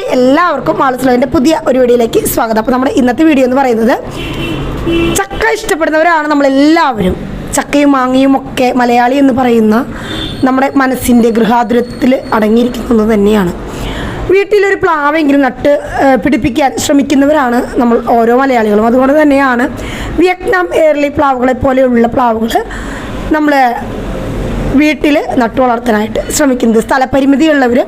Hi എല്ലാവർക്കും മാളസ്ലോവിന്റെ പുതിയ ഒരു വീഡിയോയിലേക്ക് സ്വാഗതം. അപ്പോൾ നമ്മുടെ ഇന്നത്തെ വീഡിയോ എന്ന് പറയുന്നത് ചക്ക ഇഷ്ടപ്പെടുന്നവരാണ് നമ്മളെല്ലാവരും. ചക്കയും മാങ്ങയും ഒക്കെ മലയാളി എന്ന് പറയുന്ന നമ്മുടെ മനസ്സിന്റെ ഗൃഹാതുരത്തിൽ അടങ്ങിയിരിക്കുന്നത് തന്നെയാണ്. വീട്ടിലൊരു പ്ലാവെങ്കിലും നട്ട് പിടിപ്പിക്കാൻ ശ്രമിക്കുന്നവരാണ് നമ്മൾ ഓരോ മലയാളികളും. അതുകൊണ്ട് തന്നെയാണ് വിയറ്റ്നാം എയർലി പ്ലാവുകളെ പോലെയുള്ള പ്ലാവുകൾ നമ്മൾ വീട്ടിൽ നട്ടു വളർത്താനായിട്ട് ശ്രമിക്കുന്നത്. സ്ഥലപരിമിതിയുള്ളവർ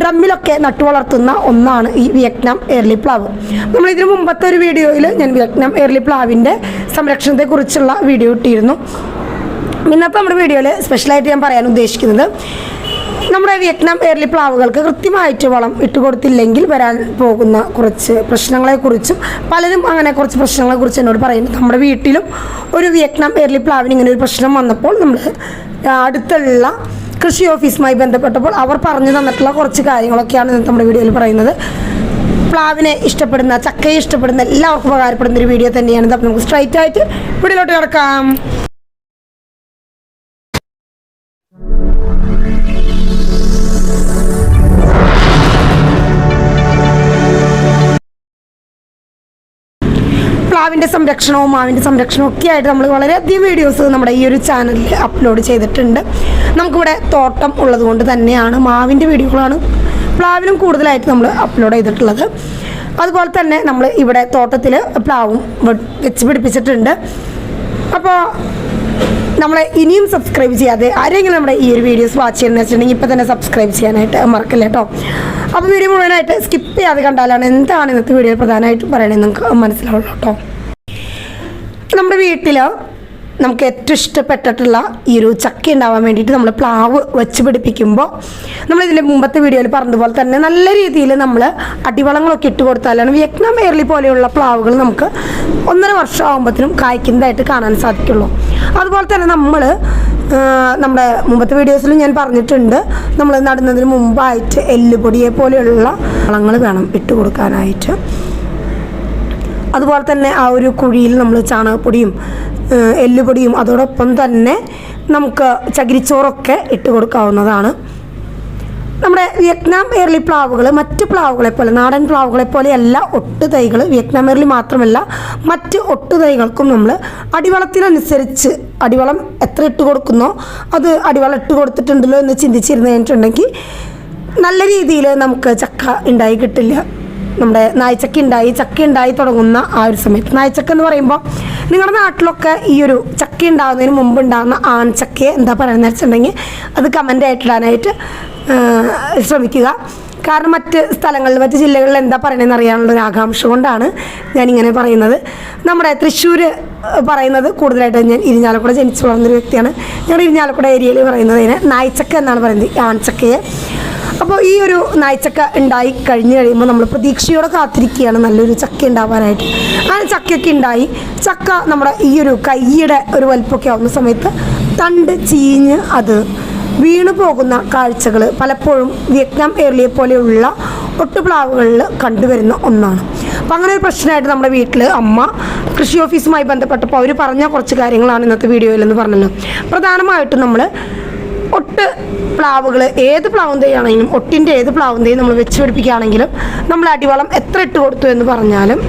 ഡ്രമ്മിലൊക്കെ നട്ടു വളർത്തുന്ന ഒന്നാണ് ഈ വിയറ്റ്നാം എയർലി പ്ലാവ്. നമ്മൾ ഇതിനു മുമ്പത്തെ ഒരു വീഡിയോയിൽ ഞാൻ വിയറ്റ്നാം എയർലി പ്ലാവിന്റെ സംരക്ഷണത്തെക്കുറിച്ചുള്ള വീഡിയോ ഇട്ടിരുന്നു. ഇന്നത്തെ നമ്മുടെ വീഡിയോയിൽ സ്പെഷ്യലായിട്ട് ഞാൻ പറയാൻ ഉദ്ദേശിക്കുന്നത് നമ്മുടെ വിയറ്റ്നാം എയർലി പ്ലാവുകൾക്ക് കൃത്യമായിട്ട് വളം ഇട്ട് കൊടുത്തില്ലെങ്കിൽ വരാൻ പോകുന്ന കുറച്ച് പ്രശ്നങ്ങളെക്കുറിച്ചും പലരും അങ്ങനെ കുറച്ച് പ്രശ്നങ്ങളെക്കുറിച്ച് എന്നോട് പറയുന്നു നമ്മുടെ വീട്ടിലും ഒരു വിയറ്റ്നാം എയർലി പ്ലാവിന് ഇങ്ങനെ ഒരു പ്രശ്നം വന്നപ്പോൾ നമ്മൾ അടുത്തുള്ള കൃഷി ഓഫീസുമായി ബന്ധപ്പെട്ടപ്പോൾ അവർ പറഞ്ഞു തന്നിട്ടുള്ള കുറച്ച് കാര്യങ്ങളൊക്കെയാണ് നമ്മുടെ വീഡിയോയിൽ പറയുന്നത്. പ്ലാവിനെ ഇഷ്ടപ്പെടുന്ന ചക്കയെ ഇഷ്ടപ്പെടുന്ന എല്ലാവർക്കും ഉപകാരപ്പെടുന്ന ഒരു വീഡിയോ തന്നെയാണ്. നമുക്ക് സ്ട്രൈറ്റ് ആയിട്ട് വീഡിയോയിലോട്ട് കിടക്കാം. പ്ലാവിന്റെ സംരക്ഷണവും മാവിന്റെ സംരക്ഷണവും ഒക്കെ ആയിട്ട് നമ്മൾ വളരെയധികം വീഡിയോസ് നമ്മുടെ ഈ ഒരു ചാനലിൽ അപ്ലോഡ് ചെയ്തിട്ടുണ്ട്. നമുക്കിവിടെ തോട്ടം ഉള്ളത് കൊണ്ട് തന്നെയാണ് മാവിന്റെ വീഡിയോകളാണ് പ്ലാവിലും കൂടുതലായിട്ട് നമ്മൾ അപ്ലോഡ് ചെയ്തിട്ടുള്ളത്. അതുപോലെ തന്നെ നമ്മൾ ഇവിടെ തോട്ടത്തിൽ പ്ലാവും വെച്ച് പിടിപ്പിച്ചിട്ടുണ്ട്. അപ്പോൾ നമ്മളെ ഇനിയും സബ്സ്ക്രൈബ് ചെയ്യാതെ ആരെങ്കിലും നമ്മുടെ ഈ ഒരു വീഡിയോസ് വാച്ച് ചെയ്യുന്ന വെച്ചിട്ടുണ്ടെങ്കിൽ ഇപ്പം തന്നെ സബ്സ്ക്രൈബ് ചെയ്യാനായിട്ട് മറക്കില്ല കേട്ടോ അപ്പോൾ വീഡിയോ മുഴുവനായിട്ട് സ്കിപ്പ് ചെയ്യാതെ കണ്ടാലാണ് എന്താണ് ഇന്നത്തെ വീഡിയോ പ്രധാനമായിട്ടും പറയണത് നിങ്ങൾക്ക് മനസ്സിലാവുള്ളൂ കേട്ടോ നമ്മുടെ വീട്ടിൽ നമുക്ക് ഏറ്റവും ഇഷ്ടപ്പെട്ടിട്ടുള്ള ഈ ഒരു ചക്ക ഉണ്ടാവാൻ വേണ്ടിയിട്ട് നമ്മൾ പ്ലാവ് വെച്ച് പിടിപ്പിക്കുമ്പോൾ നമ്മൾ ഇതിന്റെ മുമ്പത്തെ വീഡിയോയിൽ പറഞ്ഞതുപോലെ തന്നെ നല്ല രീതിയിൽ നമ്മൾ അടിവളങ്ങളൊക്കെ ഇട്ട് കൊടുത്താലാണ് വിയറ്റ്നാം എയർലി പോലെയുള്ള പ്ലാവുകൾ നമുക്ക് ഒന്നര വർഷം ആകുമ്പോഴത്തേനും കായ്ക്കുന്നതായിട്ട് കാണാൻ സാധിക്കുള്ളൂ. അതുപോലെ തന്നെ നമ്മൾ നമ്മുടെ മുമ്പത്തെ വീഡിയോസിൽ ഞാൻ പറഞ്ഞിട്ടുണ്ട് നമ്മൾ നടുന്നതിന് മുമ്പായിട്ട് എല്ലുപൊടിയെ പോലെയുള്ള വളങ്ങൾ വേണം ഇട്ട് കൊടുക്കാനായിട്ട്. അതുപോലെ തന്നെ ആ ഒരു കുഴിയിൽ നമ്മൾ ചാണകപ്പൊടിയും എല്ലുപൊടിയും അതോടൊപ്പം തന്നെ നമുക്ക് ചകിരിച്ചോറൊക്കെ ഇട്ട് കൊടുക്കാവുന്നതാണ്. നമ്മുടെ വിയറ്റ്നാം എയർലി പ്ലാവുകൾ മറ്റ് പ്ലാവുകളെ പോലെ നാടൻ പ്ലാവുകളെ പോലെയല്ല ഒട്ട് തൈകൾ വിയറ്റ്നാം എയർലി മാത്രമല്ല മറ്റ് ഒട്ട് തൈകൾക്കും നമ്മൾ അടിവളത്തിനനുസരിച്ച് അടിവളം എത്ര ഇട്ട് കൊടുക്കുന്നോ അത് അടിവളം ഇട്ട് കൊടുത്തിട്ടുണ്ടല്ലോ എന്ന് ചിന്തിച്ചിരുന്നു കഴിഞ്ഞിട്ടുണ്ടെങ്കിൽ നല്ല രീതിയിൽ നമുക്ക് ചക്ക ഉണ്ടായി കിട്ടില്ല. നമ്മുടെ നായ്ച്ചക്ക ഉണ്ടായി ചക്ക ഉണ്ടായി തുടങ്ങുന്ന ആ ഒരു സമയത്ത്. നായ്ച്ചക്ക എന്ന് പറയുമ്പോൾ നിങ്ങളുടെ നാട്ടിലൊക്കെ ഈ ഒരു ചക്ക ഉണ്ടാകുന്നതിന് മുമ്പ് ഉണ്ടാകുന്ന ആൺചക്കയെ എന്താ പറയുന്നത് വെച്ചിട്ടുണ്ടെങ്കിൽ അത് കമന്റ് ആയിട്ടിടാനായിട്ട് ശ്രമിക്കുക. കാരണം മറ്റ് സ്ഥലങ്ങളിൽ മറ്റ് ജില്ലകളിൽ എന്താ പറയണതെന്ന് അറിയാനുള്ള ഒരു ആകാംക്ഷ കൊണ്ടാണ് ഞാനിങ്ങനെ പറയുന്നത്. നമ്മുടെ തൃശ്ശൂർ പറയുന്നത് കൂടുതലായിട്ട് ഞാൻ ഇരിഞ്ഞാലക്കുട ജനിച്ചു വളർന്നൊരു വ്യക്തിയാണ്. ഞങ്ങളുടെ ഇരിഞ്ഞാലക്കുട ഏരിയയിൽ പറയുന്നത് നായ്ച്ചക്ക എന്നാണ് പറയുന്നത്. ആൺചക്കയെ അപ്പോൾ ഈ ഒരു നായ്ച്ചക്ക ഉണ്ടായി കഴിഞ്ഞ് കഴിയുമ്പോൾ നമ്മൾ പ്രതീക്ഷയോടെ കാത്തിരിക്കുകയാണ്. നല്ലൊരു ചക്ക ഉണ്ടാവാനായിട്ട്. ആ ചക്കയൊക്കെ ഉണ്ടായി. ചക്ക നമ്മുടെ ഈ ഒരു കൈയുടെ ഒരു വലിപ്പമൊക്കെ ആവുന്ന സമയത്ത് തണ്ട് ചീഞ്ഞ് അത് വീണു പോകുന്ന കാഴ്ചകൾ പലപ്പോഴും വിയറ്റ്നാം ഏർലിയെ പോലെയുള്ള ഒട്ടുപ്ലാവുകളിൽ കണ്ടുവരുന്ന ഒന്നാണ്. അപ്പം അങ്ങനെ ഒരു പ്രശ്നമായിട്ട് നമ്മുടെ വീട്ടിൽ അമ്മ കൃഷി ഓഫീസുമായി ബന്ധപ്പെട്ടപ്പോൾ അവർ പറഞ്ഞ കുറച്ച് കാര്യങ്ങളാണ് ഇന്നത്തെ വീഡിയോയിലെന്ന് പറഞ്ഞല്ലോ. പ്രധാനമായിട്ടും നമ്മൾ ഒട്ട് പ്ലാവുകൾ ഏത് പ്ലാവും തൈയാണെങ്കിലും ഒട്ടിന്റെ ഏത് പ്ലാവും തൈ നമ്മൾ വെച്ച് പിടിപ്പിക്കുകയാണെങ്കിലും നമ്മൾ അടിവളം എത്ര ഇട്ട് കൊടുത്തു എന്ന് പറഞ്ഞാലും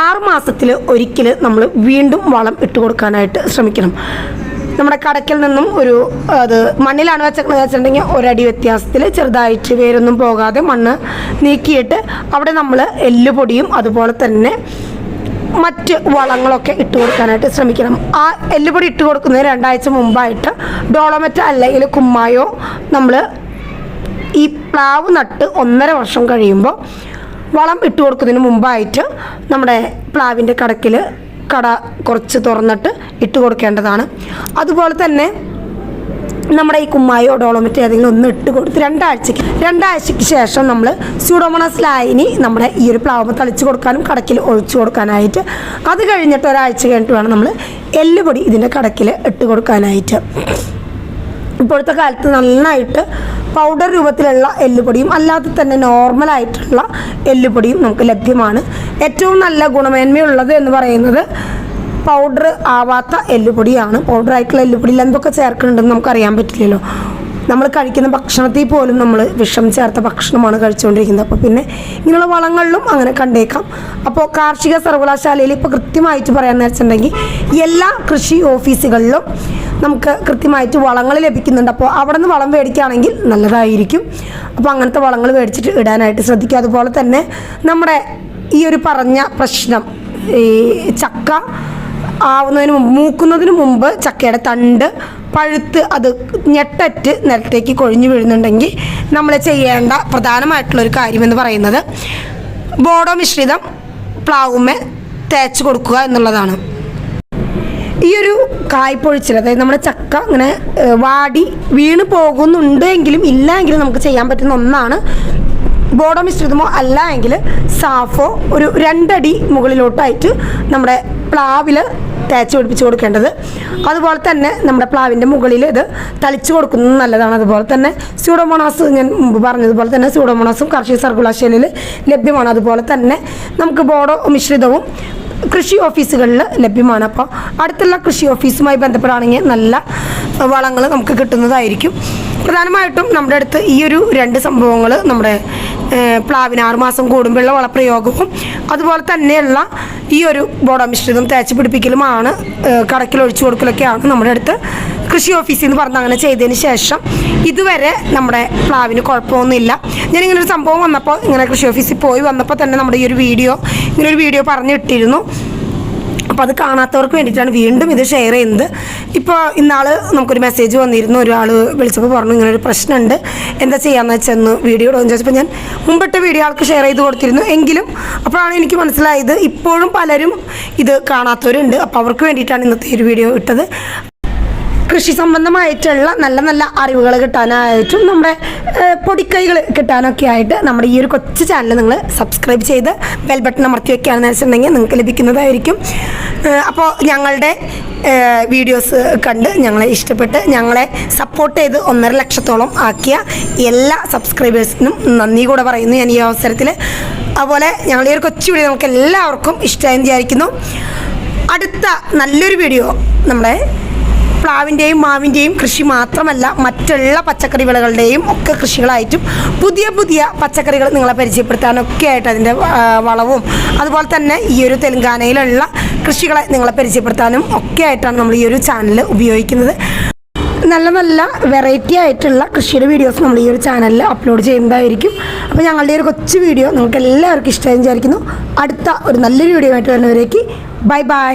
ആറ് മാസത്തിൽ ഒരിക്കൽ നമ്മൾ വീണ്ടും വളം ഇട്ട് കൊടുക്കാനായിട്ട് ശ്രമിക്കണം. നമ്മുടെ കടക്കിൽ നിന്നും ഒരു അത് മണ്ണിലാണ് വെച്ചേക്കുന്നത് വെച്ചിട്ടുണ്ടെങ്കിൽ ഒരടി വ്യത്യാസത്തിൽ ചെറുതായിട്ട് വേരൊന്നും പോകാതെ മണ്ണ് നീക്കിയിട്ട് അവിടെ നമ്മൾ എല്ലുപൊടിയും അതുപോലെ തന്നെ മറ്റ് വളങ്ങളൊക്കെ ഇട്ട് കൊടുക്കാനായിട്ട് ശ്രമിക്കണം. ആ എല്ലുപൊടി ഇട്ട് കൊടുക്കുന്നതിന് രണ്ടാഴ്ച മുമ്പായിട്ട് ഡോളോമെറ്റ അല്ലെങ്കിൽ കുമ്മായോ നമ്മൾ ഈ പ്ലാവ് നട്ട് ഒന്നര വർഷം കഴിയുമ്പോൾ വളം ഇട്ട് കൊടുക്കുന്നതിന് മുമ്പായിട്ട് നമ്മുടെ പ്ലാവിന്റെ കടക്കിൽ കട കുറച്ച് തുറന്നിട്ട് ഇട്ട് കൊടുക്കേണ്ടതാണ്. അതുപോലെ തന്നെ നമ്മുടെ ഈ കുമ്മായോ ഡോളോമറ്റോ ഏതെങ്കിലും ഒന്ന് ഇട്ട് കൊടുത്ത് രണ്ടാഴ്ചക്ക് രണ്ടാഴ്ചയ്ക്ക് ശേഷം നമ്മൾ സ്യൂഡോമോണസ് ലായനി നമ്മുടെ ഈ ഒരു പ്ലാവ് തളിച്ച് കൊടുക്കാനും കടക്കിൽ ഒഴിച്ചു കൊടുക്കാനായിട്ട്. അത് കഴിഞ്ഞിട്ട് ഒരാഴ്ച കഴിഞ്ഞിട്ട് വേണം നമ്മൾ എല്ലുപൊടി ഇതിന്റെ കടക്കിൽ ഇട്ട് കൊടുക്കാനായിട്ട്. ഇപ്പോഴത്തെ കാലത്ത് നന്നായിട്ട് പൗഡർ രൂപത്തിലുള്ള എല്ലുപൊടിയും അല്ലാതെ തന്നെ നോർമലായിട്ടുള്ള എല്ലുപൊടിയും നമുക്ക് ലഭ്യമാണ്. ഏറ്റവും നല്ല ഗുണമേന്മയുള്ളത് എന്ന് പറയുന്നത് പൗഡർ ആവാത്ത എല്ലുപൊടിയാണ്. പൗഡർ ആയിട്ടുള്ള എല്ലുപൊടിയിൽ എന്തൊക്കെ ചേർക്കുന്നുണ്ടെന്ന് നമുക്കറിയാൻ പറ്റില്ലല്ലോ. നമ്മൾ കഴിക്കുന്ന ഭക്ഷണത്തിൽ പോലും നമ്മൾ വിഷം ചേർത്ത ഭക്ഷണമാണ് കഴിച്ചുകൊണ്ടിരിക്കുന്നത്. അപ്പോൾ പിന്നെ ഇങ്ങനെയുള്ള വളങ്ങളിലും അങ്ങനെ കണ്ടേക്കാം. അപ്പോൾ കാർഷിക സർവകലാശാലയിൽ ഇപ്പോൾ കൃത്യമായിട്ട് പറയാമെന്ന് വെച്ചിട്ടുണ്ടെങ്കിൽ എല്ലാ കൃഷി ഓഫീസുകളിലും നമുക്ക് കൃത്യമായിട്ട് വളങ്ങൾ ലഭിക്കുന്നുണ്ട്. അപ്പോൾ അവിടെ നിന്ന് വളം മേടിക്കുകയാണെങ്കിൽ നല്ലതായിരിക്കും. അപ്പോൾ അങ്ങനത്തെ വളങ്ങൾ മേടിച്ചിട്ട് ഇടാനായിട്ട് ശ്രദ്ധിക്കുക. അതുപോലെ തന്നെ നമ്മുടെ ഈ ഒരു പറഞ്ഞ പ്രശ്നം ഈ ചക്ക ആവുന്നതിന് മൂക്കുന്നതിന് മുമ്പ് ചക്കയുടെ തണ്ട് പഴുത്ത് അത് ഞെട്ടറ്റ് നിലത്തേക്ക് കൊഴിഞ്ഞു വീഴുന്നുണ്ടെങ്കിൽ നമ്മൾ ചെയ്യേണ്ട പ്രധാനമായിട്ടുള്ളൊരു കാര്യമെന്ന് പറയുന്നത് ബോഡോ മിശ്രിതം പ്ലാവുമേ തേച്ച് കൊടുക്കുക എന്നുള്ളതാണ്. ഈ ഒരു കായ്പൊഴിച്ചിൽ അതായത് നമ്മുടെ ചക്ക ഇങ്ങനെ വാടി വീണ് പോകുന്നുണ്ട് എങ്കിലും ഇല്ല എങ്കിലും നമുക്ക് ചെയ്യാൻ പറ്റുന്ന ഒന്നാണ് ബോഡോ മിശ്രിതമോ അല്ല എങ്കിൽ സാഫോ ഒരു രണ്ടടി മുകളിലോട്ടായിട്ട് നമ്മുടെ പ്ലാവിൽ തേച്ച് പിടിപ്പിച്ച് കൊടുക്കേണ്ടത്. അതുപോലെ തന്നെ നമ്മുടെ പ്ലാവിന്റെ മുകളിൽ ഇത് തളിച്ചു കൊടുക്കുന്നത് നല്ലതാണ്. അതുപോലെ തന്നെ സ്യൂഡോമോണാസ് ഞാൻ മുമ്പ് പറഞ്ഞതുപോലെ തന്നെ സ്യൂഡോമോണാസും കാർഷിക സർക്കുലാശാലയിൽ ലഭ്യമാണ്. അതുപോലെ തന്നെ നമുക്ക് ബോഡോ മിശ്രിതവും കൃഷി ഓഫീസുകളിൽ ലഭ്യമാണ്. അപ്പോൾ അടുത്തുള്ള കൃഷി ഓഫീസുമായി ബന്ധപ്പെടുകയാണെങ്കിൽ നല്ല വളങ്ങൾ നമുക്ക് കിട്ടുന്നതായിരിക്കും. പ്രധാനമായിട്ടും നമ്മുടെ അടുത്ത് ഈ ഒരു രണ്ട് സംഭവങ്ങൾ നമ്മുടെ പ്ലാവിന് ആറുമാസം കൂടുമ്പോഴുള്ള വളപ്രയോഗവും അതുപോലെ തന്നെയുള്ള ഈ ഒരു ബോഡ മിശ്രിതം തേച്ച് പിടിപ്പിക്കലുമാണ് കടക്കിൽ ഒഴിച്ചു കൊടുക്കലൊക്കെയാണ് നമ്മുടെ അടുത്ത് കൃഷി ഓഫീസിൽ നിന്ന് പറഞ്ഞ് അങ്ങനെ ചെയ്തതിന് ശേഷം. ഇതുവരെ നമ്മുടെ പ്ലാവിന് കുഴപ്പമൊന്നുമില്ല. ഞാനിങ്ങനൊരു സംഭവം വന്നപ്പോൾ ഇങ്ങനെ കൃഷി ഓഫീസിൽ പോയി വന്നപ്പോൾ തന്നെ നമ്മുടെ ഈ ഒരു വീഡിയോ ഇങ്ങനെ ഒരു വീഡിയോ പറഞ്ഞിട്ടിരുന്നു. അപ്പോൾ അത് കാണാത്തവർക്ക് വേണ്ടിയിട്ടാണ് വീണ്ടും ഇത് ഷെയർ ചെയ്യുന്നത്. ഇപ്പോൾ ഇന്നാൾ നമുക്കൊരു മെസ്സേജ് വന്നിരുന്നു. ഒരാൾ വിളിച്ചപ്പോൾ പറഞ്ഞു ഇങ്ങനെ ഒരു പ്രശ്നമുണ്ട് എന്താ ചെയ്യാന്ന് വെച്ചെന്ന് വീഡിയോ ഇടുമെന്ന് ചോദിച്ചപ്പോൾ ഞാൻ മുമ്പിട്ട് വീഡിയോ ആൾക്ക് ഷെയർ ചെയ്ത് കൊടുത്തിരുന്നു. എങ്കിലും അപ്പോഴാണ് എനിക്ക് മനസ്സിലായത് ഇപ്പോഴും പലരും ഇത് കാണാത്തവരുണ്ട്. അപ്പോൾ അവർക്ക് വേണ്ടിയിട്ടാണ് ഇന്നത്തെ ഒരു വീഡിയോ ഇട്ടത്. കൃഷി സംബന്ധമായിട്ടുള്ള നല്ല നല്ല അറിവുകൾ കിട്ടാനായിട്ടും നമ്മുടെ പൊടിക്കൈകൾ കിട്ടാനൊക്കെ ആയിട്ട് നമ്മുടെ ഈ ഒരു കൊച്ചു ചാനൽ നിങ്ങൾ സബ്സ്ക്രൈബ് ചെയ്ത് ബെൽ ബട്ടൺ അമർത്തി വെക്കുകയാണെന്ന് വെച്ചിട്ടുണ്ടെങ്കിൽ നിങ്ങൾക്ക് ലഭിക്കുന്നതായിരിക്കും. അപ്പോൾ ഞങ്ങളുടെ വീഡിയോസ് കണ്ട് ഞങ്ങളെ ഇഷ്ടപ്പെട്ട് ഞങ്ങളെ സപ്പോർട്ട് ചെയ്ത് ഒന്നര ലക്ഷത്തോളം ആക്കിയ എല്ലാ സബ്സ്ക്രൈബേഴ്സിനും നന്ദി കൂടെ പറയുന്നു ഞാൻ ഈ അവസരത്തിൽ. അതുപോലെ ഞങ്ങളുടെ ഈ ഒരു കൊച്ചു വീഡിയോ നമുക്ക് എല്ലാവർക്കും ഇഷ്ടമായി വിചാരിക്കുന്നു. അടുത്ത നല്ലൊരു വീഡിയോ നമ്മുടെ പ്ലാവിന്റെയും മാവിന്റെയും കൃഷി മാത്രമല്ല മറ്റുള്ള പച്ചക്കറി വിളകളുടെയും ഒക്കെ കൃഷികളായിട്ടും പുതിയ പുതിയ പച്ചക്കറികൾ നിങ്ങളെ പരിചയപ്പെടുത്താനൊക്കെ ആയിട്ട് അതിന്റെ വളവും അതുപോലെ തന്നെ ഈ ഒരു തെലങ്കാനയിലുള്ള കൃഷികളെ നിങ്ങളെ പരിചയപ്പെടുത്താനും ഒക്കെ ആയിട്ടാണ് നമ്മൾ ഈ ഒരു ചാനൽ ഉപയോഗിക്കുന്നത്. നല്ല നല്ല വെറൈറ്റി ആയിട്ടുള്ള കൃഷിയുടെ വീഡിയോസ് നമ്മൾ ഈ ഒരു ചാനലിൽ അപ്ലോഡ് ചെയ്യുന്നതായിരിക്കും. അപ്പോൾ ഞങ്ങളുടെ ഒരു കൊച്ചു വീഡിയോ നിങ്ങൾക്ക് എല്ലാവർക്കും ഇഷ്ടമായി വിചാരിക്കുന്നു. അടുത്ത ഒരു നല്ലൊരു വീഡിയോ ആയിട്ട് വരുന്നവരേക്ക് bye bye